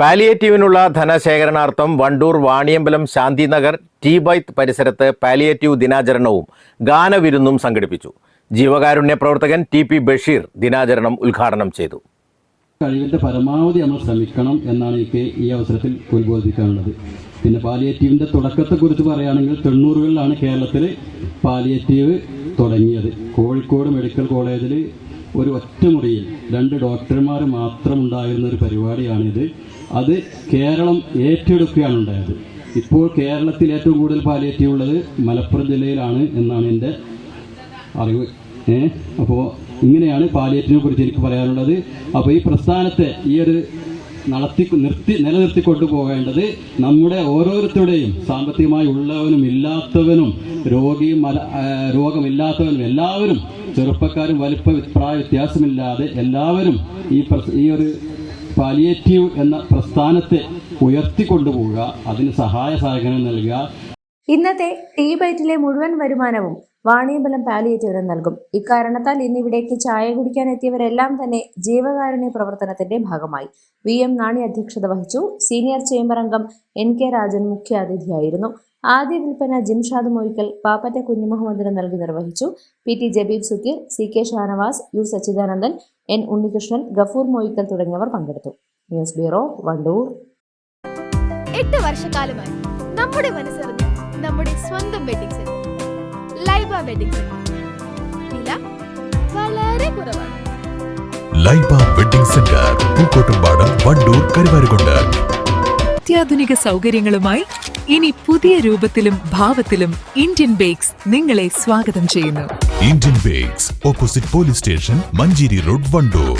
പാലിയേറ്റീവിനുള്ള ധനശേഖരണാർത്ഥം വണ്ടൂർ വാണിയമ്പലം ശാന്തിനഗർ ടി ബൈത്ത് പരിസരത്ത് പാലിയേറ്റീവ് ദിനാചരണവും ഗാനവിരുന്നും സംഘടിപ്പിച്ചു. ജീവകാരുണ്യ പ്രവർത്തകൻ ടി പി ബഷീർ ദിനാചരണം ഉദ്ഘാടനം ചെയ്തു. കഴിവിന്റെ പരമാവധി നമ്മൾ ശ്രമിക്കണം എന്നാണ് എനിക്ക് ഈ അവസരത്തിൽ ഉത്ബോധിക്കാനുള്ളത് പിന്നെ പാലിയേറ്റീവിന്റെ തുടക്കത്തെക്കുറിച്ച് പറയുകയാണെങ്കിൽ തൊണ്ണൂറുകളിലാണ് കേരളത്തിൽ പാലിയേറ്റീവ് തുടങ്ങിയത്. കോഴിക്കോട് മെഡിക്കൽ കോളേജിൽ ഒരു ഒറ്റ മുറിയിൽ രണ്ട് ഡോക്ടർമാർ മാത്രം ഉണ്ടായിരുന്ന ഒരു പരിപാടിയാണിത്. അത് കേരളം ഏറ്റെടുക്കുകയാണ് ഉണ്ടായത്. ഇപ്പോൾ കേരളത്തിൽ ഏറ്റവും കൂടുതൽ പാലിയേറ്റീവ് ഉള്ളത് മലപ്പുറം ജില്ലയിലാണ് എന്നാണ് എന്റെ അറിവ്. ഏഹ് അപ്പോൾ ഇങ്ങനെയാണ് പാലിയേറ്റിനെ കുറിച്ച് എനിക്ക് പറയാനുള്ളത്. അപ്പോൾ ഈ പ്രസ്ഥാനത്തെ ഈ ഒരു നടത്തി നിർത്തി നിലനിർത്തിക്കൊണ്ടു പോകേണ്ടത് നമ്മുടെ ഓരോരുത്തരുടെയും സാമ്പത്തികമായി ഉള്ളവനും ഇല്ലാത്തവനും രോഗിയും മല രോഗമില്ലാത്തവനും എല്ലാവരും ചെറുപ്പക്കാരും വലിപ്പ പ്രായ വ്യത്യാസമില്ലാതെ എല്ലാവരും ഈ ഈ ഒരു പാലിയേറ്റീവ് എന്ന പ്രസ്ഥാനത്തെ ഉയർത്തിക്കൊണ്ടുപോവുക അതിന് സഹായ സഹകരണം നൽകുക. ഇന്നത്തെ ടീ ബൈറ്റിലെ മുഴുവൻ വരുമാനവും വാണിയമ്പലം പാലിയേറ്റീവിന് നൽകും. ഇക്കാരണത്താൽ ഇന്നിവിടേക്ക് ചായ കുടിക്കാൻ എത്തിയവരെല്ലാം തന്നെ ജീവകാരുണ്യ പ്രവർത്തനത്തിന്റെ ഭാഗമായി. വി എം നാണി അധ്യക്ഷത വഹിച്ചു. സീനിയർ ചേംബർ അംഗം എൻ കെ രാജൻ മുഖ്യാതിഥിയായിരുന്നു. ആദ്യ വിൽപ്പന ജിംഷാദ് മൊയ്ക്കൽ പാപ്പറ്റ കുഞ്ഞുമുഹമ്മദിന് നൽകി നിർവഹിച്ചു. P T Jabeeb Sukkeer C K Shanavas U Sachidanandan N Unnikrishnan Gafoor Moikkal തുടങ്ങിയവർ പങ്കെടുത്തു. News bureau Wandoor. എട്ട് വർഷക്കാലമായി നമ്മുടെ മനസ്സറിഞ്ഞ് നമ്മുടെ സ്വന്തം വെഡിങ് ലൈബ വെഡിങ് സെന്റർ. വില വളരെ കുറവാണ്. Laiba wedding centre Pookkottumpadam Wandoor Karuvarakundu. അത്യാധുനിക സൗകര്യങ്ങളുമായി ഇനി പുതിയ രൂപത്തിലും ഭാവത്തിലും ഇന്ത്യൻ ബേക്സ് നിങ്ങളെ സ്വാഗതം ചെയ്യുന്നു. Indian bakes opposite police station Manjeri road Wandoor.